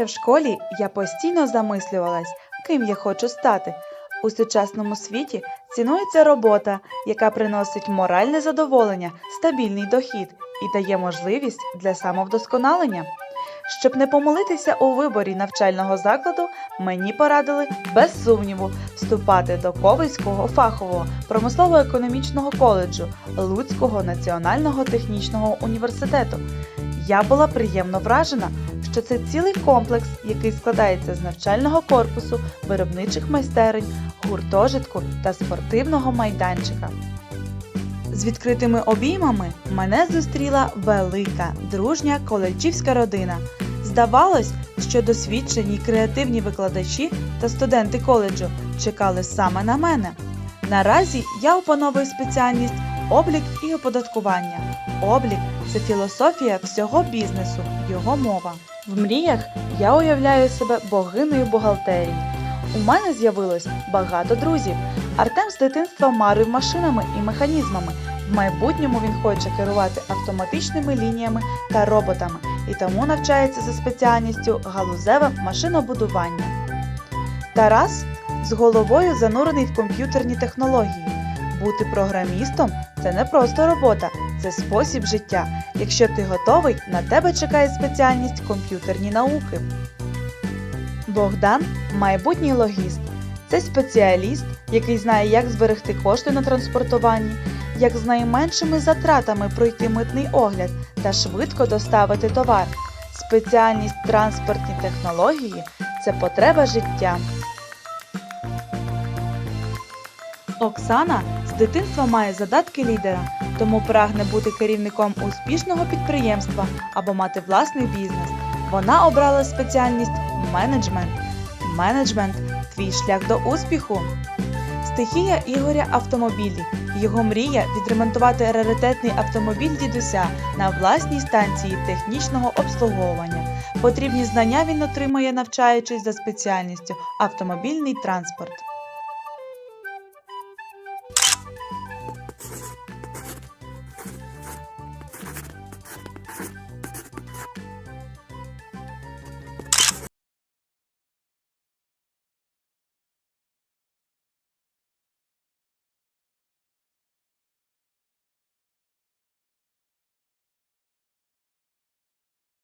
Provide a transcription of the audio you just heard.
Ще в школі я постійно замислювалась, ким я хочу стати. У сучасному світі цінується робота, яка приносить моральне задоволення, стабільний дохід і дає можливість для самовдосконалення. Щоб не помилитися у виборі навчального закладу, мені порадили без сумніву вступати до Ковельського фахового промислово-економічного коледжу Луцького національного технічного університету. Я була приємно вражена, що це цілий комплекс, який складається з навчального корпусу, виробничих майстерень, гуртожитку та спортивного майданчика. З відкритими обіймами мене зустріла велика, дружня коледжівська родина. Здавалось, що досвідчені креативні викладачі та студенти коледжу чекали саме на мене. Наразі я опановую спеціальність облік і оподаткування. Облік це філософія всього бізнесу, його мова. В мріях я уявляю себе богинею бухгалтерії. У мене з'явилось багато друзів. Артем з дитинства марив машинами і механізмами. В майбутньому він хоче керувати автоматичними лініями та роботами і тому навчається за спеціальністю галузеве машинобудування. Тарас з головою занурений в комп'ютерні технології. Бути програмістом це не просто робота, це спосіб життя. Якщо ти готовий, на тебе чекає спеціальність комп'ютерні науки. Богдан майбутній логіст. Це спеціаліст, який знає, як зберегти кошти на транспортуванні, як з найменшими затратами пройти митний огляд та швидко доставити товар. Спеціальність транспортні технології це потреба життя. Оксана з дитинства має задатки лідера, тому прагне бути керівником успішного підприємства або мати власний бізнес. Вона обрала спеціальність менеджмент. Менеджмент твій шлях до успіху. Стихія Ігоря автомобілі. Його мрія відремонтувати раритетний автомобіль дідуся на власній станції технічного обслуговування. Потрібні знання він отримує, навчаючись за спеціальністю автомобільний транспорт.